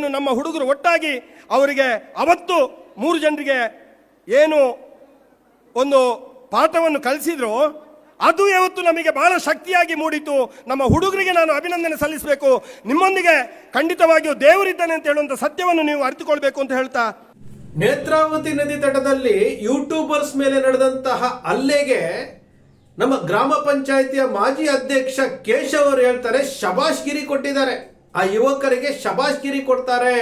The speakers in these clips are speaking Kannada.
ಏನು ನಮ್ಮ ಹುಡುಗರು ಒಟ್ಟಾಗಿ ಅವರಿಗೆ ಅವತ್ತು ಮೂರು ಜನರಿಗೆ ಏನು ಒಂದು ಪಾಠವನ್ನು ಕಲಿಸಿದ್ರು ಅದು ಯಾವತ್ತು ನಮಗೆ ಬಹಳ ಶಕ್ತಿಯಾಗಿ ಮೂಡಿತು. ನಮ್ಮ ಹುಡುಗರಿಗೆ ನಾನು ಅಭಿನಂದನೆ ಸಲ್ಲಿಸಬೇಕು. ನಿಮ್ಮೊಂದಿಗೆ ಖಂಡಿತವಾಗಿಯೂ ದೇವರಿದ್ದಾನೆ ಅಂತ ಹೇಳುವಂಥ ಸತ್ಯವನ್ನು ನೀವು ಅರಿತುಕೊಳ್ಬೇಕು ಅಂತ ಹೇಳ್ತಾ. ನೇತ್ರಾವತಿ ನದಿ ತಟದಲ್ಲಿ ಯೂಟ್ಯೂಬರ್ಸ್ ಮೇಲೆ ನಡೆದಂತಹ ಹಲ್ಲೆಗೆ ನಮ್ಮ ಗ್ರಾಮ ಪಂಚಾಯಿತಿಯ ಮಾಜಿ ಅಧ್ಯಕ್ಷ ಕೇಶವ್ ಅವರು ಹೇಳ್ತಾರೆ ಶಬಾಷ್ಗಿರಿ ಕೊಟ್ಟಿದ್ದಾರೆ. ಆ ಯುವಕರಿಗೆ ಶಬಾಷ್ಗಿರಿ ಕೊಡ್ತಾರೆ.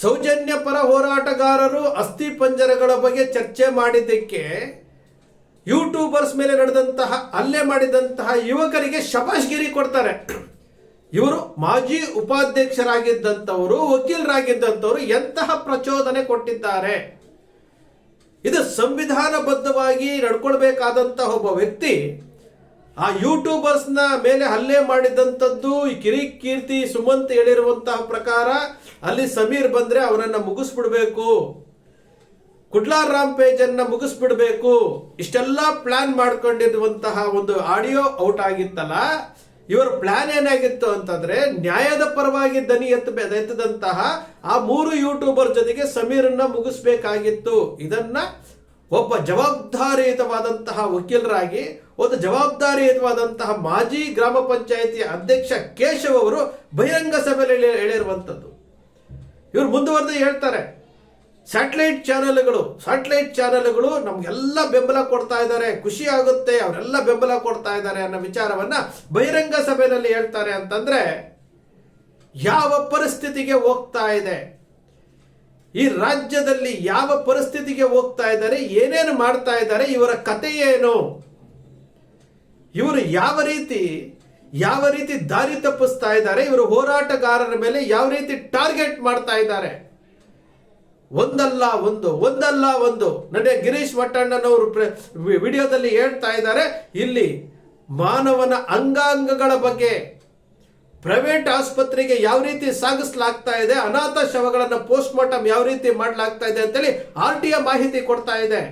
ಸೌಜನ್ಯ ಪರ ಹೋರಾಟಗಾರರು ಅಸ್ಥಿ ಪಂಜರಗಳ ಬಗ್ಗೆ ಚರ್ಚೆ ಮಾಡಿದ್ದಕ್ಕೆ ಯೂಟ್ಯೂಬರ್ಸ್ ಮೇಲೆ ನಡೆದಂತಹ, ಹಲ್ಲೆ ಮಾಡಿದಂತಹ ಯುವಕರಿಗೆ ಶಬಾಷ್ಗಿರಿ ಕೊಡ್ತಾರೆ. ಇವರು ಮಾಜಿ ಉಪಾಧ್ಯಕ್ಷರಾಗಿದ್ದಂಥವರು, ವಕೀಲರಾಗಿದ್ದಂಥವರು ಎಂತಹ ಪ್ರಚೋದನೆ ಕೊಟ್ಟಿದ್ದಾರೆ. ಇದು ಸಂವಿಧಾನಬದ್ಧವಾಗಿ ನಡ್ಕೊಳ್ಬೇಕಾದಂತಹ ಒಬ್ಬ ವ್ಯಕ್ತಿ ಆ ಯೂಟ್ಯೂಬರ್ಸ್ನ ಮೇಲೆ ಹಲ್ಲೆ ಮಾಡಿದಂಥದ್ದು ಈ ಕಿರಿಕೀರ್ತಿ ಸುಮಂತ್ ಹೇಳಿರುವಂತಹ ಪ್ರಕಾರ ಅಲ್ಲಿ ಸಮೀರ್ ಬಂದ್ರೆ ಅವನನ್ನ ಮುಗಿಸ್ಬಿಡ್ಬೇಕು. ಕುಡ್ಲಾರ್ ರಾಮ್ ಪೇಜ್ ಅನ್ನ ಮುಗಿಸ್ಬಿಡ್ಬೇಕು. ಇಷ್ಟೆಲ್ಲ ಪ್ಲಾನ್ ಮಾಡ್ಕೊಂಡಿರುವಂತಹ ಒಂದು ಆಡಿಯೋ ಔಟ್ ಆಗಿತ್ತಲ್ಲ, ಇವರ ಪ್ಲಾನ್ ಏನಾಗಿತ್ತು ಅಂತಂದ್ರೆ ನ್ಯಾಯದ ಪರವಾಗಿ ದನಿ ಎತ್ತ ಎತ್ತದಂತಹ ಆ ಮೂರು ಯೂಟ್ಯೂಬರ್ ಜೊತೆಗೆ ಸಮೀರನ್ನ ಮುಗಿಸ್ಬೇಕಾಗಿತ್ತು. ಇದನ್ನ ಒಬ್ಬ ಜವಾಬ್ದಾರಿಯುತವಾದಂತಹ ವಕೀಲರಾಗಿ ಒಂದು ಜವಾಬ್ದಾರಿಯುತವಾದಂತಹ ಮಾಜಿ ಗ್ರಾಮ ಪಂಚಾಯಿತಿ ಅಧ್ಯಕ್ಷ ಕೇಶವ್ ಅವರು ಬಹಿರಂಗ ಸಭೆಯಲ್ಲಿ ಹೇಳಿ- ಹೇಳಿರುವಂಥದ್ದು ಇವರು ಮುಂದುವರೆದು ಹೇಳ್ತಾರೆ ಸ್ಯಾಟಲೈಟ್ ಚಾನೆಲ್ಗಳು ಸ್ಯಾಟಲೈಟ್ ಚಾನೆಲ್ಗಳು ನಮಗೆಲ್ಲ ಬೆಂಬಲ ಕೊಡ್ತಾ ಇದ್ದಾರೆ, ಖುಷಿ ಆಗುತ್ತೆ, ಅವರೆಲ್ಲ ಬೆಂಬಲ ಕೊಡ್ತಾ ಇದ್ದಾರೆ ಅನ್ನೋ ವಿಚಾರವನ್ನ ಬಹಿರಂಗ ಸಭೆಯಲ್ಲಿ ಹೇಳ್ತಾರೆ ಅಂತಂದ್ರೆ, ಯಾವ ಪರಿಸ್ಥಿತಿಗೆ ಹೋಗ್ತಾ ಇದೆ? ಈ ರಾಜ್ಯದಲ್ಲಿ ಯಾವ ಪರಿಸ್ಥಿತಿಗೆ ಹೋಗ್ತಾ ಇದ್ದಾರೆ? ಏನೇನು ಮಾಡ್ತಾ ಇದ್ದಾರೆ? ಇವರ ಕತೆ ಏನು? ಇವರು ಯಾವ ರೀತಿ ಯಾವ ರೀತಿ ದಾರಿ ತಪ್ಪಿಸ್ತಾ ಇದ್ದಾರೆ, ಇವರು ಹೋರಾಟಗಾರರ ಮೇಲೆ ಯಾವ ರೀತಿ ಟಾರ್ಗೆಟ್ ಮಾಡ್ತಾ ಇದ್ದಾರೆ? ಒಂದಲ್ಲ ಒಂದು ಒಂದಲ್ಲ ಒಂದು. ನಡೆ ಗಿರೀಶ್ ಮಟ್ಟಣ್ಣನವರು ವಿಡಿಯೋದಲ್ಲಿ ಹೇಳ್ತಾ ಇದ್ದಾರೆ, ಇಲ್ಲಿ ಮಾನವನ ಅಂಗಾಂಗಗಳ ಬಗ್ಗೆ ಪ್ರೈವೇಟ್ ಆಸ್ಪತ್ರೆಗೆ ಯಾವ ರೀತಿ ಸಾಗಿಸಲಾಗ್ತಾ ಇದೆ, ಅನಾಥ ಶವಗಳನ್ನು ಪೋಸ್ಟ್ ಮಾರ್ಟಮ್ ಯಾವ ರೀತಿ ಮಾಡಲಾಗ್ತಾ ಇದೆ ಅಂತೇಳಿ ಆರ್ ಟಿ ಮಾಹಿತಿ ಕೊಡ್ತಾ ಇದೆ.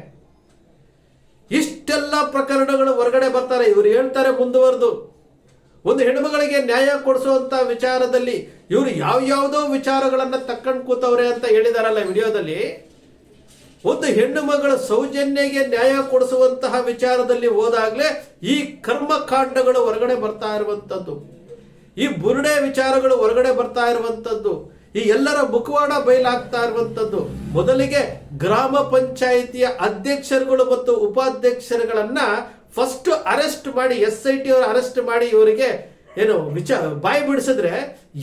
ಇಷ್ಟೆಲ್ಲ ಪ್ರಕರಣಗಳು ಹೊರಗಡೆ ಬರ್ತಾರೆ. ಇವರು ಹೇಳ್ತಾರೆ ಮುಂದುವರೆದು. ಒಂದು ಹೆಣ್ಮಗಳಿಗೆ ನ್ಯಾಯ ಕೊಡಿಸುವಂತ ವಿಚಾರದಲ್ಲಿ ಇವರು ಯಾವ ಯಾವುದೋ ವಿಚಾರಗಳನ್ನ ತಕ್ಕಂಡು ಕೂತವ್ರೆ ಅಂತ ಹೇಳಿದಾರಲ್ಲ ವಿಡಿಯೋದಲ್ಲಿ? ಒಂದು ಹೆಣ್ಣು ಮಗಳ ಸೌಜನ್ಯಗೆ ನ್ಯಾಯ ಕೊಡಿಸುವಂತಹ ವಿಚಾರದಲ್ಲಿ ಹೋದಾಗಲೇ ಈ ಕರ್ಮಕಾಂಡಗಳು ಹೊರಗಡೆ ಬರ್ತಾ ಇರುವಂಥದ್ದು ಈ ಬುರುಡೆ ವಿಚಾರಗಳು ಹೊರಗಡೆ ಬರ್ತಾ ಇರುವಂತದ್ದು. ಈ ಎಲ್ಲರ ಮುಖವಾಡ ಬಯಲಾಗ್ತಾ ಇರುವಂಥದ್ದು ಮೊದಲಿಗೆ ಗ್ರಾಮ ಪಂಚಾಯಿತಿಯ ಅಧ್ಯಕ್ಷರುಗಳು ಮತ್ತು ಉಪಾಧ್ಯಕ್ಷರುಗಳನ್ನ ಫಸ್ಟ್ ಅರೆಸ್ಟ್ ಮಾಡಿ ಎಸ್ ಐ ಟಿ ಅರೆಸ್ಟ್ ಮಾಡಿ ಇವರಿಗೆ ಏನು ವಿಚಾರ ಬಾಯಿ ಬಿಡಿಸಿದ್ರೆ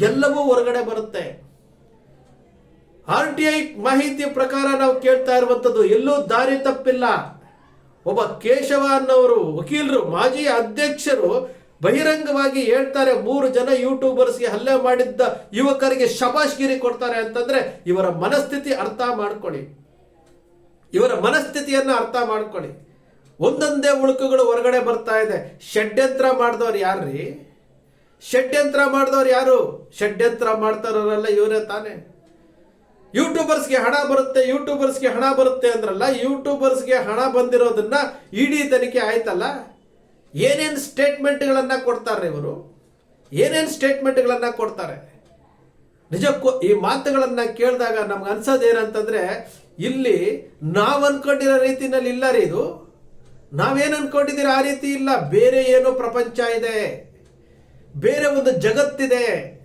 ಎಲ್ಲವೂ ಹೊರಗಡೆ ಬರುತ್ತೆ. ಆರ್ ಟಿ ಐ ಮಾಹಿತಿ ಪ್ರಕಾರ ನಾವು ಕೇಳ್ತಾ ಇರುವಂಥದ್ದು ಎಲ್ಲೂ ದಾರಿ ತಪ್ಪಿಲ್ಲ. ಒಬ್ಬ ಕೇಶವ ಅನ್ನೋರು, ವಕೀಲರು, ಮಾಜಿ ಅಧ್ಯಕ್ಷರು ಬಹಿರಂಗವಾಗಿ ಹೇಳ್ತಾರೆ, ಮೂರು ಜನ ಯೂಟ್ಯೂಬರ್ಸ್ಗೆ ಹಲ್ಲೆ ಮಾಡಿದ್ದ ಯುವಕರಿಗೆ ಶಬಾಷ್ಗಿರಿ ಕೊಡ್ತಾರೆ ಅಂತಂದ್ರೆ ಇವರ ಮನಸ್ಥಿತಿ ಅರ್ಥ ಮಾಡ್ಕೊಳ್ಳಿ. ಇವರ ಮನಸ್ಥಿತಿಯನ್ನ ಅರ್ಥ ಮಾಡ್ಕೊಳ್ಳಿ. ಒಂದೊಂದೇ ಉಳುಕುಗಳು ಹೊರಗಡೆ ಬರ್ತಾ ಇದೆ. ಷಡ್ಯಂತ್ರ ಮಾಡಿದವ್ರು ಯಾರ್ರಿ? ಷಡ್ಯಂತ್ರ ಮಾಡಿದವ್ರು ಯಾರು? ಷಡ್ಯಂತ್ರ ಮಾಡ್ತಾರಲ್ಲ ಇವರೇ ತಾನೇ. ಯೂಟ್ಯೂಬರ್ಸ್ಗೆ ಹಣ ಬರುತ್ತೆ ಯೂಟ್ಯೂಬರ್ಸ್ಗೆ ಹಣ ಬರುತ್ತೆ ಅಂದ್ರಲ್ಲ ಯೂಟ್ಯೂಬರ್ಸ್ಗೆ ಹಣ ಬಂದಿರೋದನ್ನ ಇಡೀ ತನಿಖೆ ಆಯ್ತಲ್ಲ? ಏನೇನು ಸ್ಟೇಟ್ಮೆಂಟ್ಗಳನ್ನು ಕೊಡ್ತಾರೆ ಇವರು? ಏನೇನು ಸ್ಟೇಟ್ಮೆಂಟ್ಗಳನ್ನು ಕೊಡ್ತಾರೆ? ನಿಜಕ್ಕೂ ಈ ಮಾತುಗಳನ್ನು ಕೇಳಿದಾಗ ನಮ್ಗೆ ಅನ್ಸೋದು ಏನಂತಂದ್ರೆ ಇಲ್ಲಿ ನಾವು ಅನ್ಕೊಂಡಿರೋ ರೀತಿನಲ್ಲಿ ಇಲ್ಲ ರೀ ಇದು. ನಾವೇನ್ ಅನ್ಕೊಂಡಿದ್ದೀರ ಆ ರೀತಿ ಇಲ್ಲ. ಬೇರೆ ಏನೋ ಪ್ರಪಂಚ ಇದೆ. ಬೇರೆ ಒಂದು ಜಗತ್ತಿದೆ.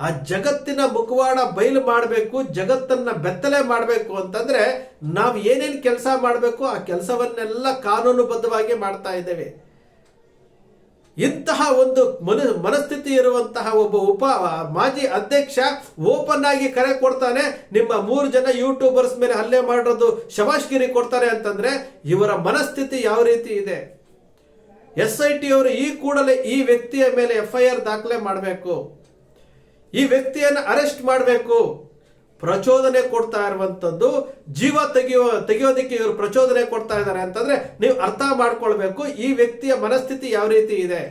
ಆ ಜಗತ್ತಿನ ಮುಖವಾಡ ಬಯಲು ಮಾಡಬೇಕು, ಜಗತ್ತನ್ನ ಬೆತ್ತಲೆ ಮಾಡಬೇಕು ಅಂತಂದ್ರೆ ನಾವು ಏನೇನು ಕೆಲಸ ಮಾಡಬೇಕು, ಆ ಕೆಲಸವನ್ನೆಲ್ಲ ಕಾನೂನುಬದ್ಧವಾಗಿ ಮಾಡ್ತಾ ಇದ್ದೇವೆ. ಇಂತಹ ಒಂದು ಮನ ಮನಸ್ಥಿತಿ ಇರುವಂತಹ ಒಬ್ಬ ಉಪ ಮಾಜಿ ಅಧ್ಯಕ್ಷ ಓಪನ್ ಆಗಿ ಕರೆ ಕೊಡ್ತಾನೆ. ನಿಮ್ಮ ಮೂರು ಜನ ಯೂಟ್ಯೂಬರ್ಸ್ ಮೇಲೆ ಹಲ್ಲೆ ಮಾಡಿರೋದು ಶಬಾಷ್ಗಿರಿ ಕೊಡ್ತಾರೆ ಅಂತಂದ್ರೆ ಇವರ ಮನಸ್ಥಿತಿ ಯಾವ ರೀತಿ ಇದೆ? ಎಸ್ ಐ ಟಿ ಅವರು ಈ ಕೂಡಲೇ ಈ ವ್ಯಕ್ತಿಯ ಮೇಲೆ ಎಫ್ ಐ ಆರ್ ದಾಖಲೆ ಮಾಡಬೇಕು. ಈ ವ್ಯಕ್ತಿಯನ್ನು ಅರೆಸ್ಟ್ ಮಾಡಬೇಕು. ಪ್ರಚೋದನೆ ಕೊಡ್ತಾ ಇರುವಂತದ್ದು ಜೀವ ತೆಗೆಯೋ, ತೆಗೆಯೋದಕ್ಕೆ ಇವರು ಪ್ರಚೋದನೆ ಕೊಡ್ತಾ ಇದ್ದಾರೆ ಅಂತಂದ್ರೆ ನೀವು ಅರ್ಥ ಮಾಡ್ಕೊಳ್ಬೇಕು ಈ ವ್ಯಕ್ತಿಯ ಮನಸ್ಥಿತಿ ಯಾವ ರೀತಿ ಇದೆ.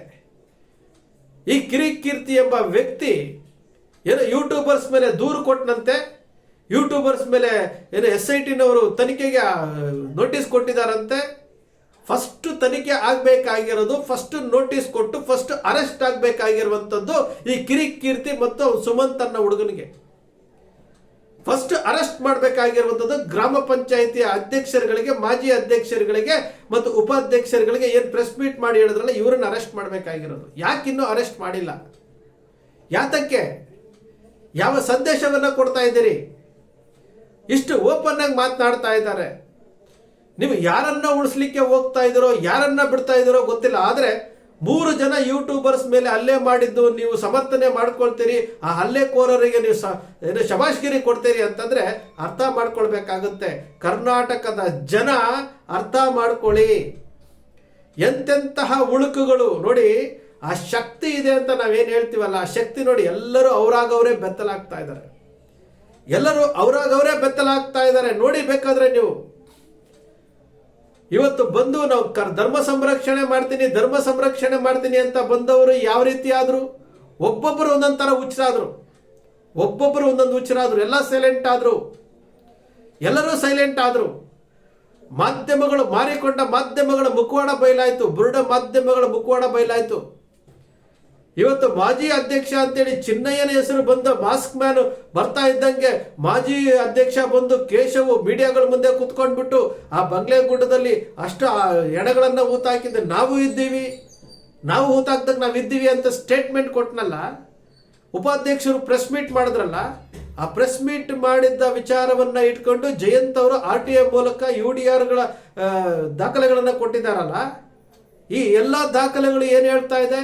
ಈ ಕಿರಿಕೀರ್ತಿ ಎಂಬ ವ್ಯಕ್ತಿ ಏನೋ ಯೂಟ್ಯೂಬರ್ಸ್ ಮೇಲೆ ದೂರು ಕೊಟ್ಟನಂತೆ ಯೂಟ್ಯೂಬರ್ಸ್ ಮೇಲೆ ಏನು ಎಸ್ ಐ ಟಿನವರು ತನಿಖೆಗೆ ನೋಟಿಸ್ ಕೊಟ್ಟಿದ್ದಾರಂತೆ. ಫಸ್ಟ್ ತನಿಖೆ ಆಗ್ಬೇಕಾಗಿರೋದು, ಫಸ್ಟ್ ನೋಟಿಸ್ ಕೊಟ್ಟು, ಫಸ್ಟ್ ಅರೆಸ್ಟ್ ಆಗಬೇಕಾಗಿರುವಂಥದ್ದು ಈ ಕಿರಿಕೀರ್ತಿ ಮತ್ತು ಸುಮಂತ್ ಅನ್ನೋ ಹುಡುಗನಿಗೆ. ಫಸ್ಟ್ ಅರೆಸ್ಟ್ ಮಾಡಬೇಕಾಗಿರುವಂಥದ್ದು ಗ್ರಾಮ ಪಂಚಾಯಿತಿ ಅಧ್ಯಕ್ಷರುಗಳಿಗೆ, ಮಾಜಿ ಅಧ್ಯಕ್ಷರುಗಳಿಗೆ ಮತ್ತು ಉಪಾಧ್ಯಕ್ಷರುಗಳಿಗೆ ಏನು ಪ್ರೆಸ್ ಮೀಟ್ ಮಾಡಿ ಹೇಳಿದ್ರಲ್ಲ, ಇವರನ್ನ ಅರೆಸ್ಟ್ ಮಾಡಬೇಕಾಗಿರೋದು. ಯಾಕಿನ್ನೂ ಅರೆಸ್ಟ್ ಮಾಡಿಲ್ಲ? ಯಾತಕ್ಕೆ? ಯಾವ ಸಂದೇಶವನ್ನ ಕೊಡ್ತಾ ಇದ್ದೀರಿ? ಇಷ್ಟು ಓಪನ್ ಆಗಿ ಮಾತನಾಡ್ತಾ ಇದ್ದಾರೆ. ನೀವು ಯಾರನ್ನ ಉಳಿಸ್ಲಿಕ್ಕೆ ಹೋಗ್ತಾ ಇದ್ದೀರೋ, ಯಾರನ್ನ ಬಿಡ್ತಾ ಇದ್ದೀರೋ ಗೊತ್ತಿಲ್ಲ. ಆದ್ರೆ ಮೂರು ಜನ ಯೂಟ್ಯೂಬರ್ಸ್ ಮೇಲೆ ಹಲ್ಲೆ ಮಾಡಿದ್ದು ನೀವು ಸಮರ್ಥನೆ ಮಾಡ್ಕೊಳ್ತೀರಿ, ಆ ಹಲ್ಲೆಕೋರರಿಗೆ ನೀವು ಏನು ಶಬಾಷ್ಗಿರಿ ಕೊಡ್ತೀರಿ ಅಂತಂದ್ರೆ ಅರ್ಥ ಮಾಡ್ಕೊಳ್ಬೇಕಾಗುತ್ತೆ. ಕರ್ನಾಟಕದ ಜನ ಅರ್ಥ ಮಾಡ್ಕೊಳ್ಳಿ. ಎಂತೆಂತಹ ಉಳುಕುಗಳು ನೋಡಿ, ಆ ಶಕ್ತಿ ಇದೆ ಅಂತ ನಾವೇನು ಹೇಳ್ತೀವಲ್ಲ, ಆ ಶಕ್ತಿ ನೋಡಿ, ಎಲ್ಲರೂ ಅವರಾಗವರೇ ಬೆತ್ತಲಾಗ್ತಾ ಇದ್ದಾರೆ. ಎಲ್ಲರೂ ಅವರಾಗವರೇ ಬೆತ್ತಲಾಗ್ತಾ ಇದ್ದಾರೆ. ನೋಡಿ ಬೇಕಾದ್ರೆ ನೀವು. ಇವತ್ತು ಬಂದು ನಾವು ಧರ್ಮ ಸಂರಕ್ಷಣೆ ಮಾಡ್ತೀನಿ, ಧರ್ಮ ಸಂರಕ್ಷಣೆ ಮಾಡ್ತೀನಿ ಅಂತ ಬಂದವರು ಯಾವ ರೀತಿ ಆದ್ರು? ಒಬ್ಬೊಬ್ಬರು ಒಂದೊಂದು ಥರ ಹುಚ್ಚರಾದ್ರು ಒಬ್ಬೊಬ್ಬರು ಒಂದೊಂದು ಹುಚ್ಚರಾದ್ರು ಎಲ್ಲ ಸೈಲೆಂಟ್ ಆದ್ರು. ಎಲ್ಲರೂ ಸೈಲೆಂಟ್ ಆದ್ರು. ಮಾಧ್ಯಮಗಳು ಮಾರಿಕೊಂಡ ಮಾಧ್ಯಮಗಳ ಮುಖವಾಡ ಬಯಲಾಯಿತು. ಬುರುಡ ಮಾಧ್ಯಮಗಳ ಮುಖವಾಡ ಬಯಲಾಯ್ತು. ಇವತ್ತು ಮಾಜಿ ಅಧ್ಯಕ್ಷ ಅಂತೇಳಿ ಚಿನ್ನಯ್ಯನ ಹೆಸರು ಬಂದ ಮಾಸ್ಕ್ ಮ್ಯಾನ್ ಬರ್ತಾ ಇದ್ದಂಗೆ ಮಾಜಿ ಅಧ್ಯಕ್ಷ ಬಂದು ಕೇಶವು ಮೀಡಿಯಾಗಳ ಮುಂದೆ ಕುತ್ಕೊಂಡ್ಬಿಟ್ಟು ಆ ಬಂಗ್ಲೆ ಗುಡ್ಡದಲ್ಲಿ ಅಷ್ಟು ಎಣಗಳನ್ನ ಊತಾಕಿದ್ದೆ ನಾವು ಇದ್ದೀವಿ. ನಾವು ಹೂತಾಕ್ದಾಗ ನಾವು ಇದ್ದೀವಿ ಅಂತ ಸ್ಟೇಟ್ಮೆಂಟ್ ಕೊಟ್ಟನಲ್ಲ ಉಪಾಧ್ಯಕ್ಷರು ಪ್ರೆಸ್ ಮೀಟ್ ಮಾಡಿದ್ರಲ್ಲ? ಆ ಪ್ರೆಸ್ ಮೀಟ್ ಮಾಡಿದ್ದ ವಿಚಾರವನ್ನ ಇಟ್ಕೊಂಡು ಜಯಂತ್ ಅವರು ಆರ್ ಟಿ ಐ ಮೂಲಕ ಯು ಡಿ ಆರ್ಗಳ ದಾಖಲೆಗಳನ್ನು ಕೊಟ್ಟಿದ್ದಾರಲ್ಲ? ಈ ಎಲ್ಲ ದಾಖಲೆಗಳು ಏನು ಹೇಳ್ತಾ ಇದೆ?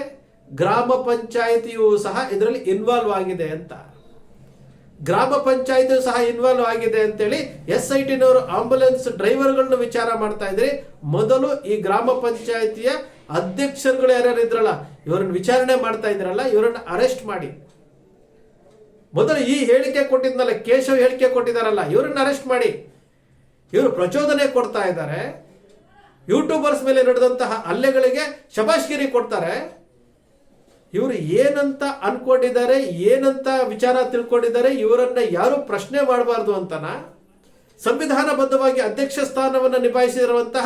ಗ್ರಾಮ ಪಂಚಾಯಿತಿಯು ಸಹ ಇದರಲ್ಲಿ ಇನ್ವಾಲ್ವ್ ಆಗಿದೆ ಅಂತ. ಗ್ರಾಮ ಪಂಚಾಯತ್ ಸಹ ಇನ್ವಾಲ್ವ್ ಆಗಿದೆ ಅಂತೇಳಿ ಎಸ್ ಐ ಟಿನವರು ಆಂಬುಲೆನ್ಸ್ ಡ್ರೈವರ್ಗಳನ್ನ ವಿಚಾರ ಮಾಡ್ತಾ ಇದ್ರಿ. ಮೊದಲು ಈ ಗ್ರಾಮ ಪಂಚಾಯತಿಯ ಅಧ್ಯಕ್ಷರುಗಳು ಯಾರ್ಯಾರು ಇದ್ರಲ್ಲ, ಇವರನ್ನ ವಿಚಾರಣೆ ಮಾಡ್ತಾ ಇದ್ರಲ್ಲ, ಇವರನ್ನ ಅರೆಸ್ಟ್ ಮಾಡಿ. ಮೊದಲು ಈ ಹೇಳಿಕೆ ಕೊಟ್ಟಿದ್ನಲ್ಲ, ಕೇಶವ್ ಹೇಳಿಕೆ ಕೊಟ್ಟಿದ್ದಾರಲ್ಲ, ಇವರನ್ನ ಅರೆಸ್ಟ್ ಮಾಡಿ. ಇವರು ಪ್ರಚೋದನೆ ಕೊಡ್ತಾ ಇದ್ದಾರೆ. ಯೂಟ್ಯೂಬರ್ಸ್ ಮೇಲೆ ನಡೆದಂತಹ ಹಲ್ಲೆಗಳಿಗೆ ಶಬಾಷ್ಗಿರಿ ಕೊಡ್ತಾರೆ. ಇವರು ಏನಂತ ಅನ್ಕೊಂಡಿದ್ದಾರೆ, ಏನಂತ ವಿಚಾರ ತಿಳ್ಕೊಂಡಿದ್ದಾರೆ, ಇವರನ್ನ ಯಾರು ಪ್ರಶ್ನೆ ಮಾಡಬಾರ್ದು ಅಂತನ ಸಂವಿಧಾನಬದ್ಧವಾಗಿ ಅಧ್ಯಕ್ಷ ಸ್ಥಾನವನ್ನು ನಿಭಾಯಿಸಿರುವಂತಹ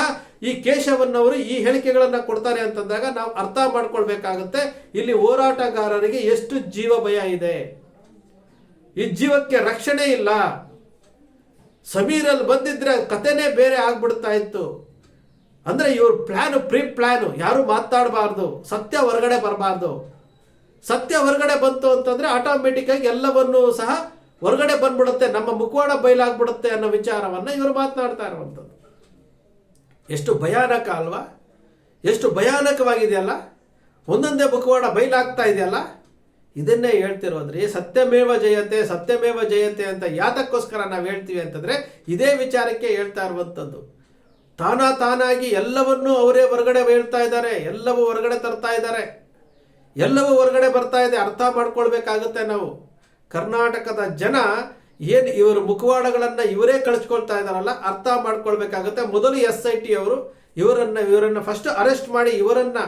ಈ ಕೇಶವನ್ನವರು ಈ ಹೇಳಿಕೆಗಳನ್ನು ಕೊಡ್ತಾರೆ ಅಂತಂದಾಗ ನಾವು ಅರ್ಥ ಮಾಡ್ಕೊಳ್ಬೇಕಾಗುತ್ತೆ. ಇಲ್ಲಿ ಹೋರಾಟಗಾರರಿಗೆ ಎಷ್ಟು ಜೀವ ಭಯ ಇದೆ. ಈ ಜೀವಕ್ಕೆ ರಕ್ಷಣೆ ಇಲ್ಲ. ಸಮೀರಲ್ಲಿ ಬಂದಿದ್ರೆ ಕತೆನೇ ಬೇರೆ ಆಗ್ಬಿಡ್ತಾ ಇತ್ತು. ಅಂದ್ರೆ ಇವ್ರ ಪ್ಲಾನ್ ಪ್ರೀ ಪ್ಲಾನ್ ಯಾರು ಮಾತಾಡಬಾರ್ದು, ಸತ್ಯ ಹೊರಗಡೆ ಬರಬಾರ್ದು. ಸತ್ಯ ಹೊರಗಡೆ ಬಂತು ಅಂತಂದ್ರೆ ಆಟೋಮೆಟಿಕ್ ಆಗಿ ಎಲ್ಲವನ್ನೂ ಸಹ ಹೊರಗಡೆ ಬಂದ್ಬಿಡುತ್ತೆ, ನಮ್ಮ ಮುಖವಾಡ ಬಯಲಾಗ್ಬಿಡುತ್ತೆ ಅನ್ನೋ ವಿಚಾರವನ್ನ ಇವರು ಮಾತನಾಡ್ತಾ ಇರುವಂಥದ್ದು. ಎಷ್ಟು ಭಯಾನಕ ಅಲ್ವಾ? ಎಷ್ಟು ಭಯಾನಕವಾಗಿದೆಯಲ್ಲ? ಒಂದೊಂದೇ ಮುಖವಾಡ ಬಯಲಾಗ್ತಾ ಇದೆಯಲ್ಲ? ಇದನ್ನೇ ಹೇಳ್ತಿರೋದ್ರಿ, ಸತ್ಯಮೇವ ಜಯತೆ ಸತ್ಯಮೇವ ಜಯತೆ ಅಂತ ಯಾತಕ್ಕೋಸ್ಕರ ನಾವು ಹೇಳ್ತೀವಿ ಅಂತಂದ್ರೆ ಇದೇ ವಿಚಾರಕ್ಕೆ ಹೇಳ್ತಾ ಇರುವಂಥದ್ದು. ತಾನ ತಾನಾಗಿ ಎಲ್ಲವನ್ನೂ ಅವರೇ ಹೊರಗಡೆ ಹೇಳ್ತಾ ಇದ್ದಾರೆ, ಎಲ್ಲವೂ ಹೊರಗಡೆ ತರ್ತಾ ಇದ್ದಾರೆ. ಎಲ್ಲವೂ ಹೊರಗಡೆ ಬರ್ತಾ ಇದೆ, ಅರ್ಥ ಮಾಡ್ಕೊಳ್ಬೇಕಾಗುತ್ತೆ ನಾವು. ಕರ್ನಾಟಕದ ಜನ ಏನು ಇವರು ಮುಖವಾಡಗಳನ್ನ ಇವರೇ ಕಳಿಸ್ಕೊಳ್ತಾ ಇದಾರಲ್ಲ ಅರ್ಥ ಮಾಡ್ಕೊಳ್ಬೇಕಾಗುತ್ತೆ. ಮೊದಲು ಎಸ್ ಐ ಟಿ ಅವರು ಇವರನ್ನ ಇವರನ್ನ ಫಸ್ಟ್ ಅರೆಸ್ಟ್ ಮಾಡಿ ಇವರನ್ನ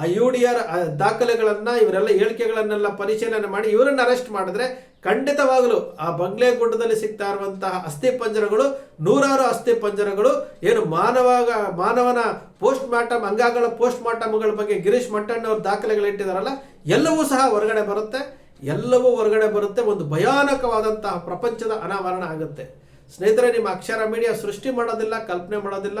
ಆ ಯು ಡಿ ಆರ್ ದಾಖಲೆಗಳನ್ನು, ಇವರೆಲ್ಲ ಹೇಳಿಕೆಗಳನ್ನೆಲ್ಲ ಪರಿಶೀಲನೆ ಮಾಡಿ ಇವರನ್ನ ಅರೆಸ್ಟ್ ಮಾಡಿದ್ರೆ ಖಂಡಿತವಾಗಲು ಆ ಬಂಗ್ಲೆ ಗುಡ್ಡದಲ್ಲಿ ಸಿಗ್ತಾ ಇರುವಂತಹ ಅಸ್ಥಿ ಪಂಜರಗಳು, ನೂರಾರು ಅಸ್ಥಿ ಪಂಜರಗಳು, ಏನು ಮಾನವ ಮಾನವನ ಪೋಸ್ಟ್ ಮಾರ್ಟಮ್, ಅಂಗಗಳ ಪೋಸ್ಟ್ ಮಾರ್ಟಮ್ಗಳ ಬಗ್ಗೆ ಗಿರೀಶ್ ಮಟ್ಟಣ್ಣ ಅವ್ರ ದಾಖಲೆಗಳು ಇಟ್ಟಿದಾರಲ್ಲ, ಎಲ್ಲವೂ ಸಹ ಹೊರಗಡೆ ಬರುತ್ತೆ. ಎಲ್ಲವೂ ಹೊರಗಡೆ ಬರುತ್ತೆ. ಒಂದು ಭಯಾನಕವಾದಂತಹ ಪ್ರಪಂಚದ ಅನಾವರಣ ಆಗುತ್ತೆ. ಸ್ನೇಹಿತರೆ, ನಿಮ್ಮ ಅಕ್ಷರ ಮೀಡಿಯಾ ಸೃಷ್ಟಿ ಮಾಡೋದಿಲ್ಲ, ಕಲ್ಪನೆ ಮಾಡೋದಿಲ್ಲ.